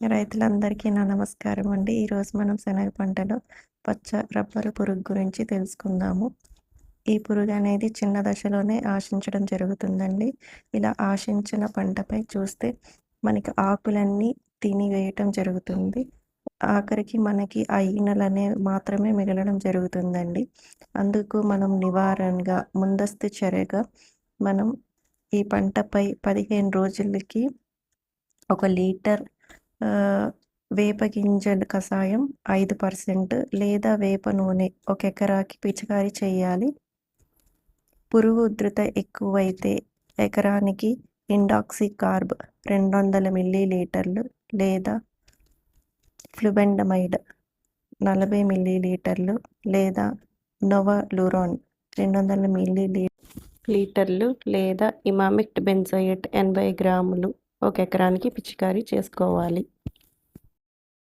రైతులందరికీ నా నమస్కారం అండి. ఈరోజు మనం శనగ పంటలో పచ్చ రబ్బరు పురుగు గురించి తెలుసుకుందాము. ఈ పురుగు అనేది చిన్న దశలోనే ఆశించడం జరుగుతుందండి. ఇలా ఆశించిన పంటపై చూస్తే మనకి ఆకులన్నీ తినివేయటం జరుగుతుంది. ఆఖరికి మనకి ఆ ఈనెలనే మాత్రమే మిగలడం జరుగుతుందండి. అందుకు మనం నివారణగా ముందస్తు చర్యగా మనం ఈ పంటపై పదిహేను రోజులకి ఒక లీటర్ వేప గింజల కషాయం ఐదు పర్సెంట్ లేదా వేప నూనె ఒక ఎకరాకి పిచికారీ చేయాలి. పురుగు ఉధృత ఎక్కువైతే ఎకరానికి ఇండాక్సీ కార్బ్ రెండు వందల మిల్లీ లీటర్లు లేదా ఫ్లుబెండమైడ్ నలభై మిల్లీ లీటర్లు లేదా నోవాలురాన్ రెండు వందల మిల్లీ లీటర్లు లేదా ఇమామిక్ట్ బెంజోయేట్ ఎనభై గ్రాములు ఒక ఎకరానికి పిచికారీ చేసుకోవాలి.